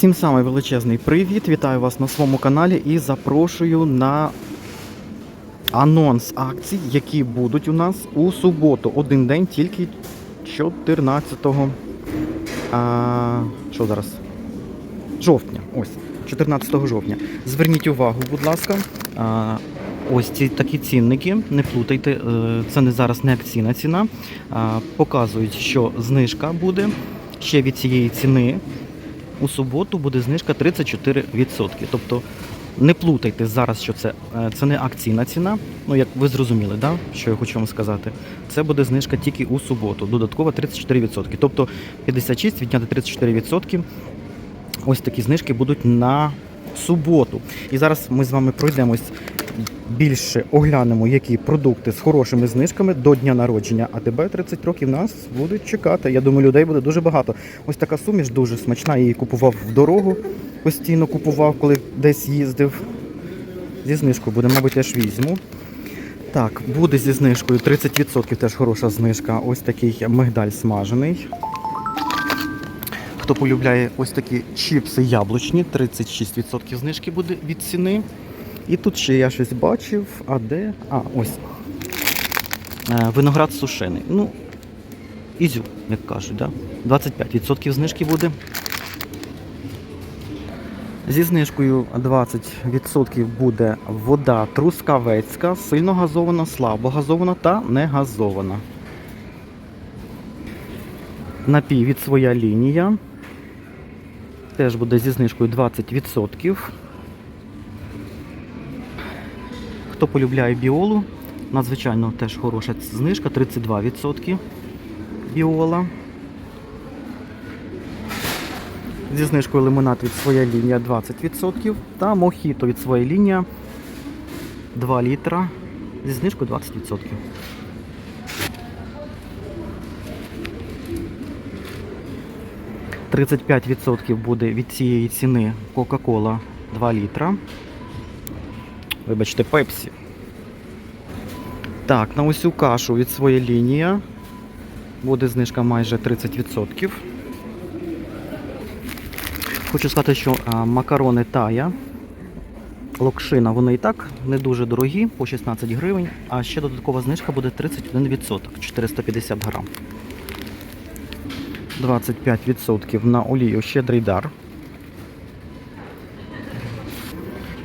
Всім самий величезний привіт! Вітаю вас на своєму каналі і запрошую на анонс акцій, які будуть у нас у суботу. Один день тільки 14-го. А, що зараз? Жовтня. Ось, 14 жовтня. Зверніть увагу, будь ласка. А, ось ці такі цінники, не плутайте, е, це не зараз не акційна ціна. Показують, що знижка буде ще від цієї ціни. У суботу буде знижка 34%. Тобто не плутайте зараз, що це, е, це не акційна ціна. Ну, як ви зрозуміли, да? що я хочу вам сказати. Це буде знижка тільки у суботу, додатково 34%. Тобто 56 відняти 34%. Ось такі знижки будуть на суботу. І зараз ми з вами пройдемось більше оглянемо, які продукти з хорошими знижками до дня народження АТБ 30 років нас будуть чекати. Я думаю, людей буде дуже багато. Ось така суміш дуже смачна. Я її купував в дорогу, постійно купував, коли десь їздив. Зі знижкою буде, мабуть, теж візьму. Так, буде зі знижкою 30% теж хороша знижка. Ось такий мигдаль смажений. Хто полюбляє ось такі чіпси яблучні, 36% знижки буде від ціни. І тут ще я щось бачив, а де? А, ось. Е, Виноград сушений. Ну, ізю, як кажуть, да? 25% знижки буде. Зі знижкою 20% буде вода трускавецька, сильно газована, слабо газована та не газована. Напій від своя лінія. Теж буде зі знижкою 20%. Хто полюбляє біолу, надзвичайно теж хороша знижка, 32% біола. Зі знижкою лимонад від своя лінія 20% та мохіто від своя лінія 2 літра зі знижкою 20%. Тридцять буде від цієї ціни Coca-Cola 2 літра. Вибачте, пепсі. Так, на усю кашу від своєї лінія буде знижка майже 30%. Хочу сказати, що макарони тая, локшина, вони і так не дуже дорогі, по 16 гривень, а ще додаткова знижка буде 31%, 450 грам. 25% на олію щедрий дар.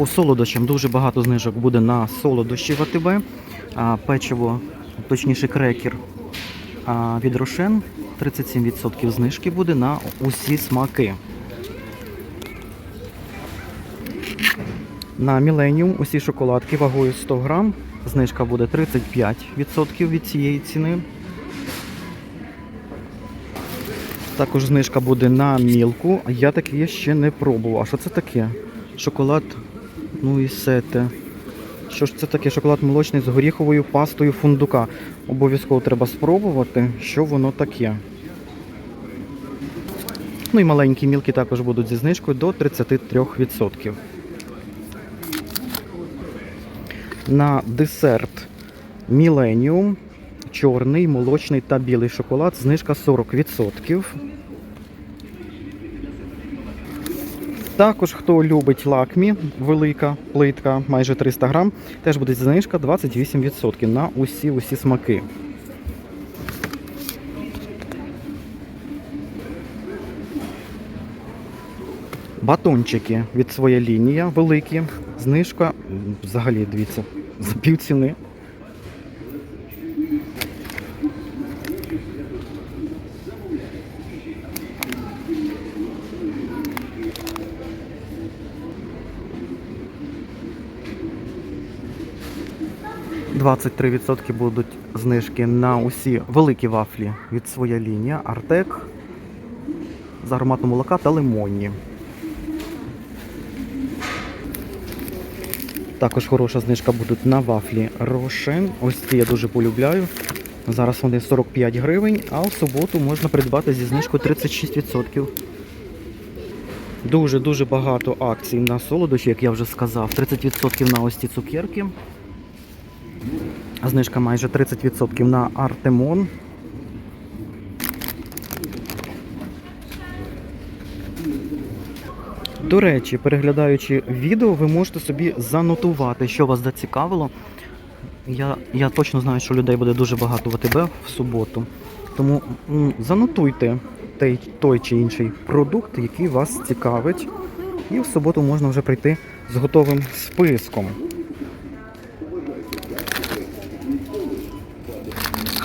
По солодощам дуже багато знижок буде на солодощі в АТБ. А, печиво, точніше крекер від Рошен 37% знижки буде на усі смаки. На Millennium усі шоколадки вагою 100 грам. Знижка буде 35% від цієї ціни. Також знижка буде на мілку. Я таке ще не пробував. А що це таке? Шоколад, ну і сете. Що ж це таке? Шоколад молочний з горіховою пастою фундука. Обов'язково треба спробувати, що воно таке. Ну і маленькі мілки також будуть зі знижкою до 33%. На десерт Millennium, чорний, молочний та білий шоколад, знижка 40%. Також, хто любить лакмі, велика плитка, майже 300 грам, теж буде знижка 28% на усі усі смаки. Батончики від своя лінія великі. Знижка, взагалі, дивіться, за пів ціни. Двадцять три відсотки будуть знижки на усі великі вафлі від своя лінія, Артек з ароматом молока та лимонні. Також хороша знижка будуть на вафлі Рошен. Ось ці я дуже полюбляю. Зараз вони 45 гривень, а в суботу можна придбати зі знижкою 36%. Дуже-дуже багато акцій на солодощі, як я вже сказав. 30% на ось ці цукерки. Знижка майже 30% на Артемон. До речі, переглядаючи відео, ви можете собі занотувати, що вас зацікавило. Я, я точно знаю, що людей буде дуже багато в АТБ в суботу. Тому м, занотуйте той, той чи інший продукт, який вас цікавить. І в суботу можна вже прийти з готовим списком.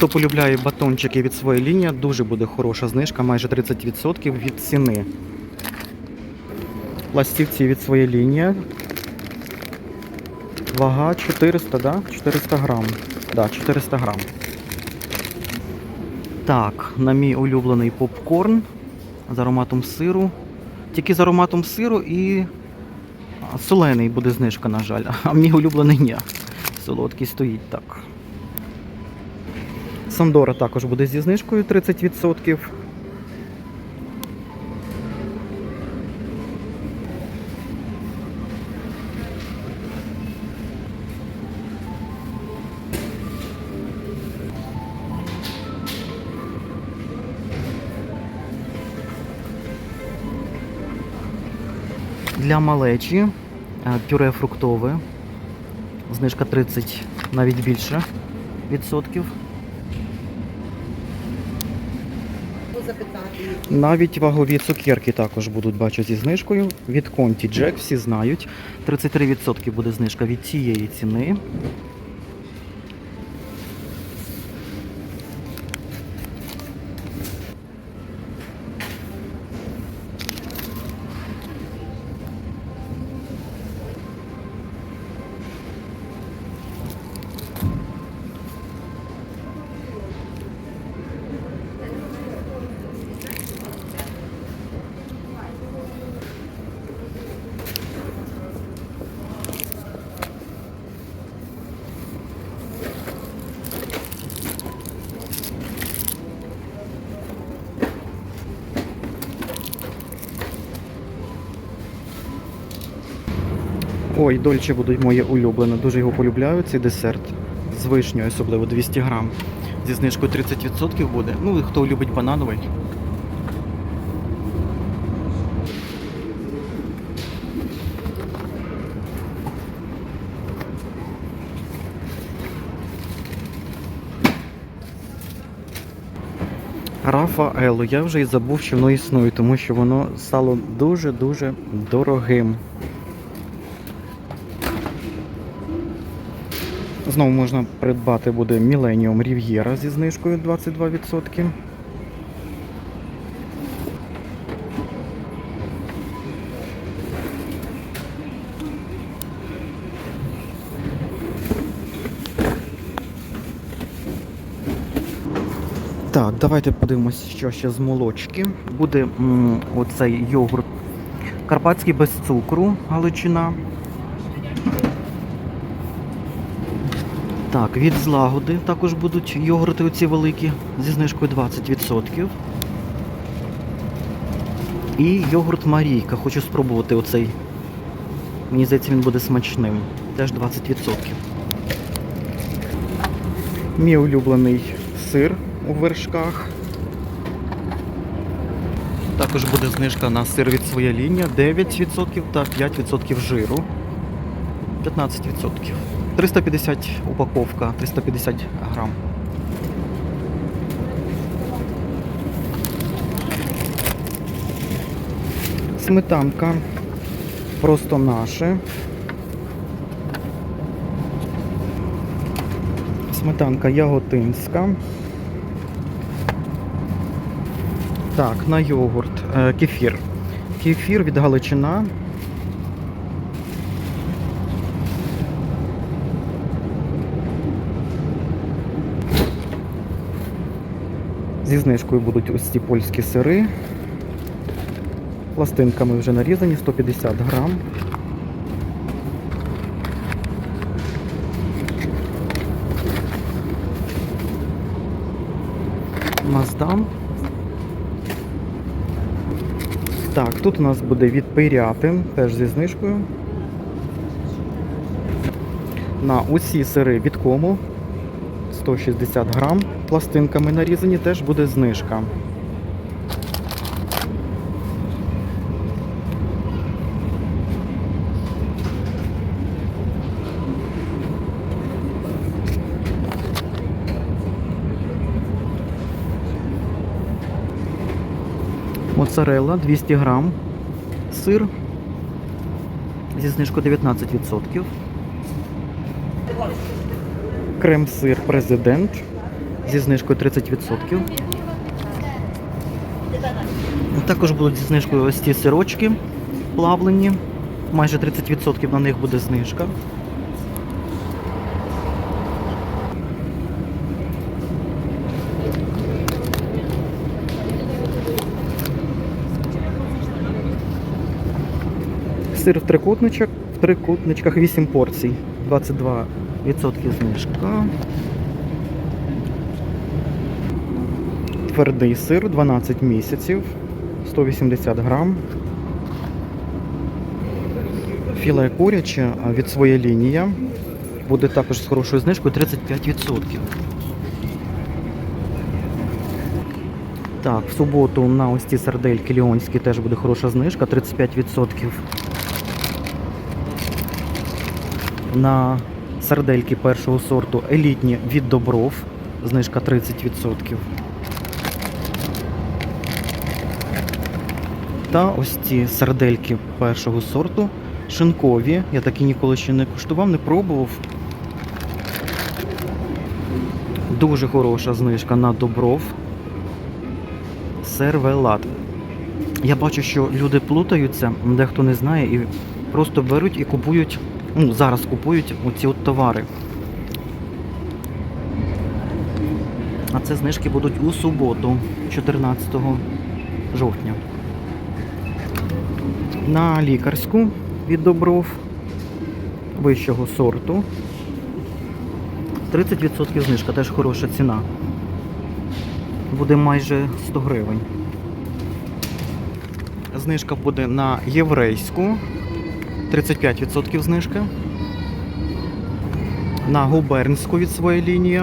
Хто полюбляє батончики від своєї лінії, дуже буде хороша знижка, майже 30% від ціни. Пластівці від своєї лінії. Вага 400, да? 400 грам. Да, 400 грам. Так, на мій улюблений попкорн з ароматом сиру. Тільки з ароматом сиру і солений буде знижка, на жаль. А мій улюблений ні. Солодкий стоїть так. Сандора також буде зі знижкою 30%. Для малечі е, пюре фруктове. Знижка 30, навіть більше відсотків. Навіть вагові цукерки також будуть, бачу, зі знижкою. Від Conti Jack, всі знають. 33% буде знижка від цієї ціни. Ой, дольче будуть моє улюблене. Дуже його полюбляю, цей десерт. З вишнею, особливо 200 грам. Зі знижкою 30% буде. Ну, і хто любить банановий. Рафаело, я вже і забув, що воно існує, тому що воно стало дуже-дуже дорогим. Знову можна придбати буде Millennium Riviera зі знижкою 22%. Так, давайте подивимось, що ще з молочки. Буде оцей йогурт карпатський без цукру, галичина. Так, від злагоди також будуть йогурти оці великі зі знижкою 20%. І йогурт Марійка. Хочу спробувати оцей. Мені здається, він буде смачним. Теж 20%. Мій улюблений сир у вершках. Також буде знижка на сир від своя лінія 9% та 5% жиру. 15%. 350 упаковка, 350 грам. Сметанка просто наше. Сметанка яготинська. Так, на йогурт. Е, кефір. Кефір від Галичина. Зі знижкою будуть ось ці польські сири. Пластинками вже нарізані, 150 грам. Маздам. Так, тут у нас буде від Пирятин, теж зі знижкою. На усі сири від кому 160 грам. Пластинками нарізані теж буде знижка. Моцарелла 200 грам, сир зі знижкою 19%. Крем-сир президент зі знижкою 30%. Також будуть зі знижкою ось ці сирочки плавлені. Майже 30% на них буде знижка. Сир в трикутничок, в трикутничках 8 порцій, 22% знижка. Твердий сир 12 місяців, 180 грам. Філе куряче від своєї лінії буде також з хорошою знижкою 35%. Так, в суботу на ось ці сардельки ліонські теж буде хороша знижка 35%. На сардельки першого сорту елітні від добров, знижка 30%. Та ось ці сардельки першого сорту, шинкові. Я такі ніколи ще не куштував, не пробував. Дуже хороша знижка на добров. Сервелат. Я бачу, що люди плутаються, дехто не знає, і просто беруть і купують, ну, зараз купують оці от товари. А це знижки будуть у суботу, 14 жовтня. На лікарську від добров вищого сорту. 30% знижка, теж хороша ціна. Буде майже 100 гривень. Знижка буде на єврейську. 35% знижка. На губернську від своєї лінії.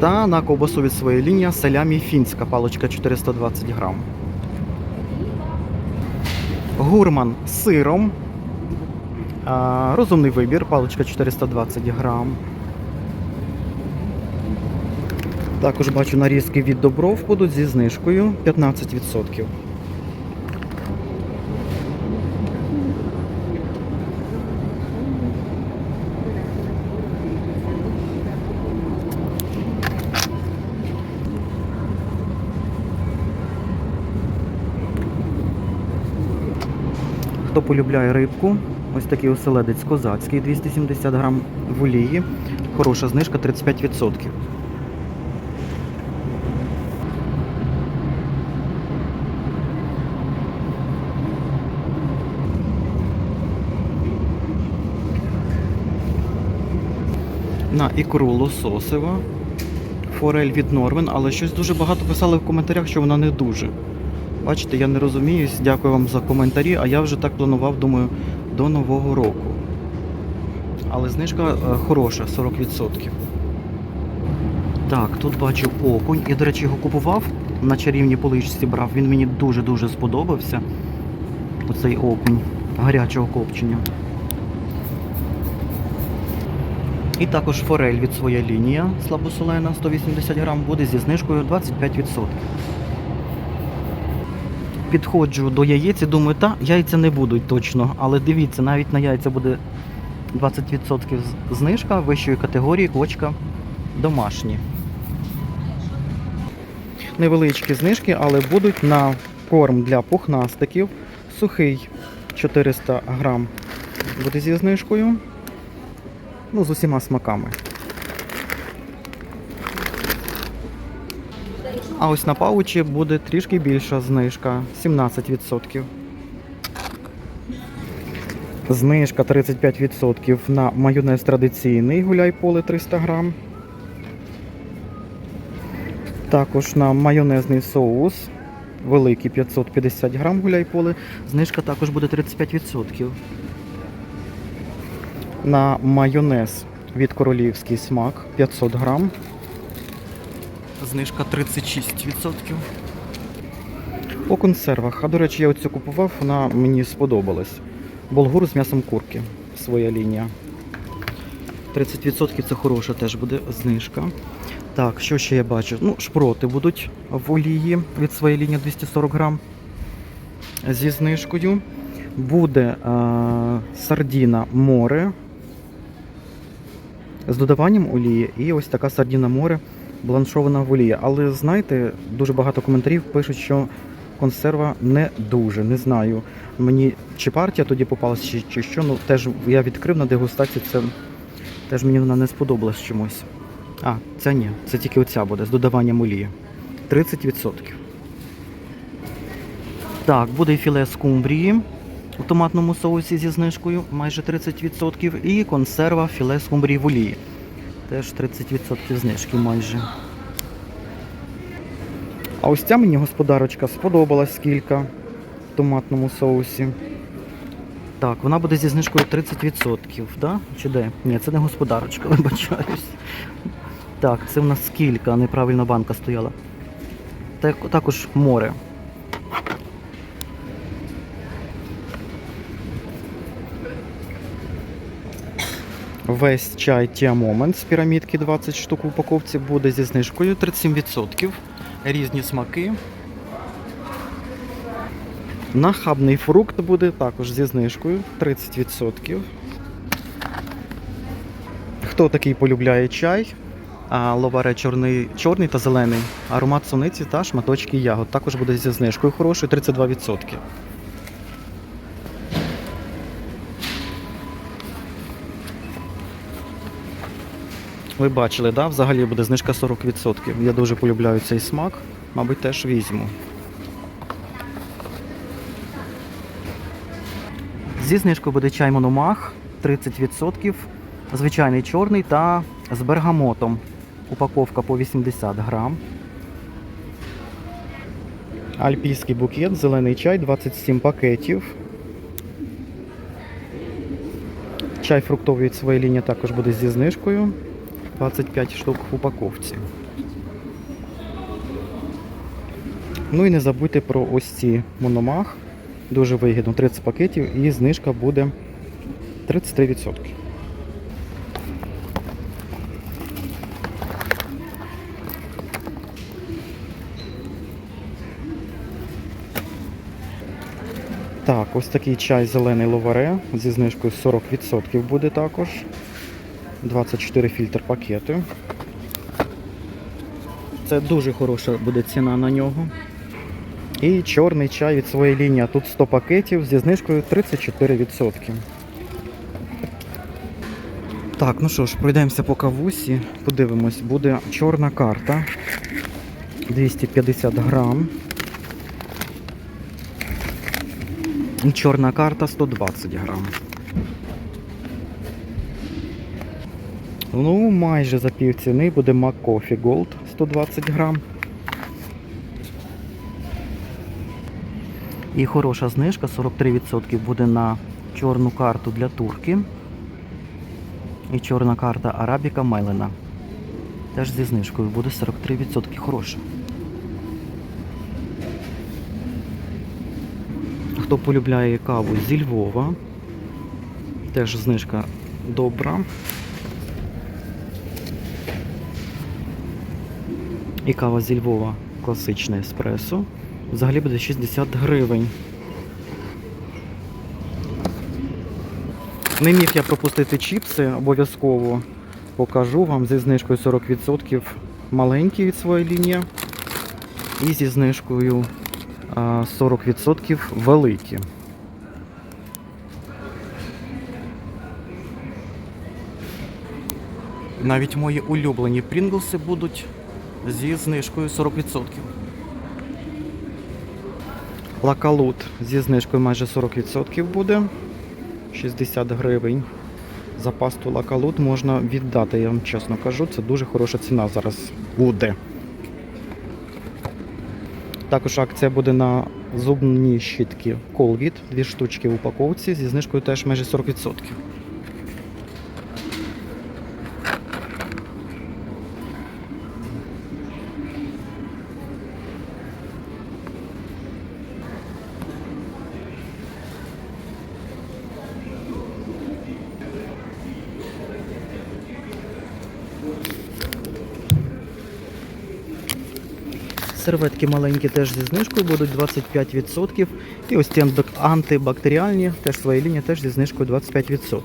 Та на ковбасу від своєї лінії салямі фінська паличка 420 грам. Гурман з сиром. Розумний вибір, паличка 420 грам. Також бачу нарізки від добров будуть зі знижкою 15%. Хто полюбляє рибку, ось такий оселедець козацький 270 грам в олії. Хороша знижка 35%. На ікру лососева. Форель від Норвен, але щось дуже багато писали в коментарях, що вона не дуже. Бачите, я не розуміюсь. Дякую вам за коментарі, а я вже так планував, думаю, до Нового року. Але знижка е, хороша, 40%. Так, тут бачу окунь. Я, до речі, його купував на чарівній поличці брав. Він мені дуже-дуже сподобався. Оцей окунь гарячого копчення. І також форель від своя лінія слабосолена 180 грам буде зі знижкою 25%. Підходжу до яєць і думаю, та яйця не будуть точно, але дивіться, навіть на яйця буде 20% знижка вищої категорії кочка домашні. Невеличкі знижки, але будуть на корм для пухнастиків. Сухий 400 грам буде зі знижкою. Ну, з усіма смаками. А ось на паучі буде трішки більша знижка 17%. Знижка 35% на майонез традиційний гуляй поле 300 грам. Також на майонезний соус великий 550 грам гуляй поле. Знижка також буде 35%. На майонез від королівський смак 500 грам. Знижка 36%. По консервах. А до речі, я оцю купував, вона мені сподобалась. Болгур з м'ясом курки. Своя лінія. 30% це хороша теж буде знижка. Так, що ще я бачу? Ну, шпроти будуть в олії від своєї лінії 240 грам зі знижкою. Буде е, сардіна море з додаванням олії і ось така сардіна море бланшована в олії. Але знаєте, дуже багато коментарів пишуть, що консерва не дуже. Не знаю. Мені чи партія тоді попалася, чи, чи що. Ну теж я відкрив на дегустації. Це теж мені вона не сподобалась чомусь. А, ця ні, це тільки оця буде з додаванням олії. 30%. Так, буде і філе скумбрії у томатному соусі зі знижкою майже 30%. І консерва філе скумбрії в олії. Теж 30% знижки майже. А ось ця мені господарочка сподобалась скільки в томатному соусі. Так, вона буде зі знижкою 30%, да? Чи де? Ні, це не господарочка, вибачаюсь. Так, це в нас скільки, неправильно банка стояла. Так, також море. Весь чай Tia Moment з пірамідки 20 штук в упаковці буде зі знижкою 37%. Різні смаки. Нахабний фрукт буде також зі знижкою 30%. Хто такий полюбляє чай? Ловаре чорний, чорний та зелений. Аромат суниці та шматочки ягод. Також буде зі знижкою хорошою 32%. Ви бачили, да? взагалі буде знижка 40%. Я дуже полюбляю цей смак, мабуть, теж візьму. Зі знижкою буде чай Мономах 30%, звичайний чорний та з бергамотом. Упаковка по 80 грам. Альпійський букет, зелений чай, 27 пакетів. Чай фруктовий від своєї лінії також буде зі знижкою. 25 штук в упаковці. Ну і не забудьте про ось ці мономах. Дуже вигідно 30 пакетів і знижка буде 33%. Так, ось такий чай зелений ловаре зі знижкою 40% буде також. 24 фільтр пакети. Це дуже хороша буде ціна на нього. І чорний чай від своєї лінії. Тут 100 пакетів зі знижкою 34%. Так, ну що ж, пройдемося по кавусі. Подивимось, буде чорна карта. 250 грам. І чорна карта 120 грам. Ну, майже за пів ціни буде McCoffee Gold 120 грам. І хороша знижка 43% буде на чорну карту для турки. І чорна карта Арабіка Мелена. Теж зі знижкою буде 43% хороша. Хто полюбляє каву зі Львова, теж знижка добра. І кава зі Львова класичне еспресо. Взагалі буде 60 гривень. Не міг я пропустити чіпси, обов'язково покажу вам зі знижкою 40% маленькі від своєї лінії. І зі знижкою 40% великі. Навіть мої улюблені прінглси будуть зі знижкою 40%. Лакалут зі знижкою майже 40% буде. 60 гривень. За пасту лакалут можна віддати, я вам чесно кажу, це дуже хороша ціна зараз буде. Також акція буде на зубні щітки Colgate, дві штучки в упаковці зі знижкою теж майже 40%. Серветки маленькі теж зі знижкою будуть 25%. І ось ці антибактеріальні, теж своя лінія, теж зі знижкою 25%.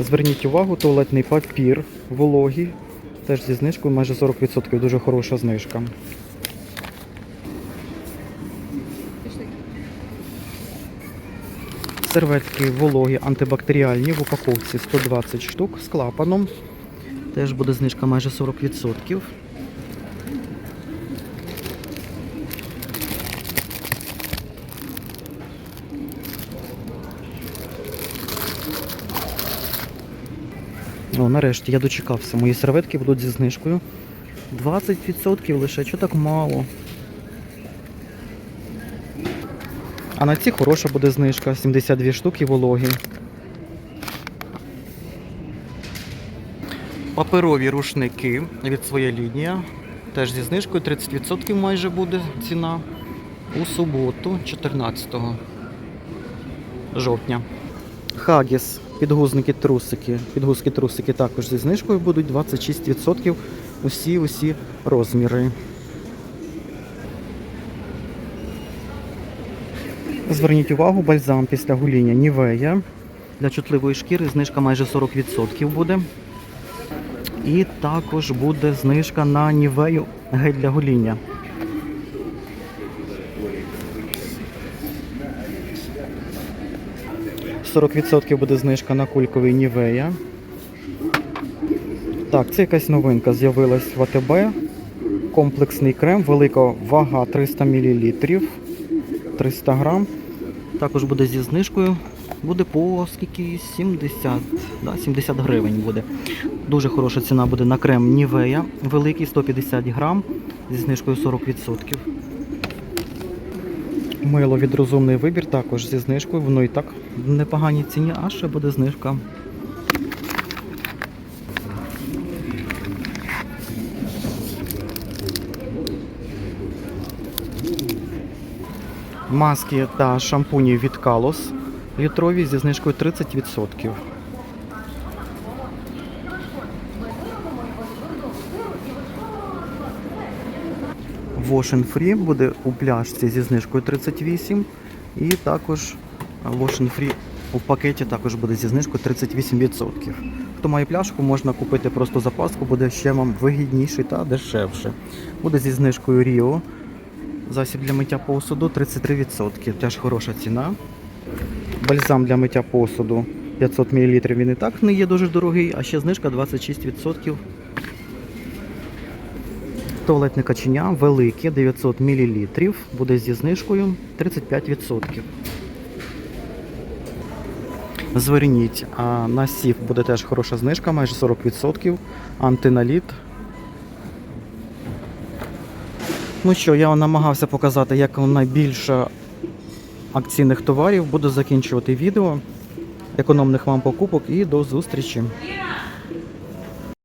Зверніть увагу, туалетний папір вологий, теж зі знижкою майже 40%, дуже хороша знижка. Серветки вологі антибактеріальні в упаковці 120 штук з клапаном. Теж буде знижка майже 40%. О, нарешті я дочекався. Мої серветки будуть зі знижкою. 20% лише, що так мало. А на ці хороша буде знижка, 72 штуки вологі. Паперові рушники від своя лінія. Теж зі знижкою 30% майже буде ціна. У суботу, 14 жовтня. Хагіс, підгузники трусики. Підгузки трусики також зі знижкою будуть 26% усі усі розміри. Зверніть увагу, бальзам після гуління Нівея. Для чутливої шкіри знижка майже 40% буде. І також буде знижка на Нівею гель для гоління. – 40% буде знижка на кульковий Нівея. Так, це якась новинка з'явилась в АТБ. Комплексний крем, велика вага 300 мл, 300 грам. Також буде зі знижкою. Буде по скільки 70, да, 70 гривень буде. Дуже хороша ціна буде на крем Нівея, великий 150 грам зі знижкою 40%. Мило від розумний вибір також зі знижкою. Воно і так в непоганій ціні, а ще буде знижка. Маски та шампуні від Калос літрові зі знижкою 30%. Wash and Free буде у пляшці зі знижкою 38 і також Wash Free у пакеті також буде зі знижкою 38%. Хто має пляшку, можна купити просто запаску, буде ще вам вигідніше та дешевше. Буде зі знижкою Rio. Засіб для миття посуду 33%. Теж хороша ціна. Бальзам для миття посуду 500 мл. Він і так не є дуже дорогий, а ще знижка 26%. Туалетне каченя велике 900 мл. Буде зі знижкою 35%. Зверніть, а на сів буде теж хороша знижка, майже 40%. Антиналіт. Ну що, я вам намагався показати, як найбільше акційних товарів. Буду закінчувати відео. Економних вам покупок і до зустрічі.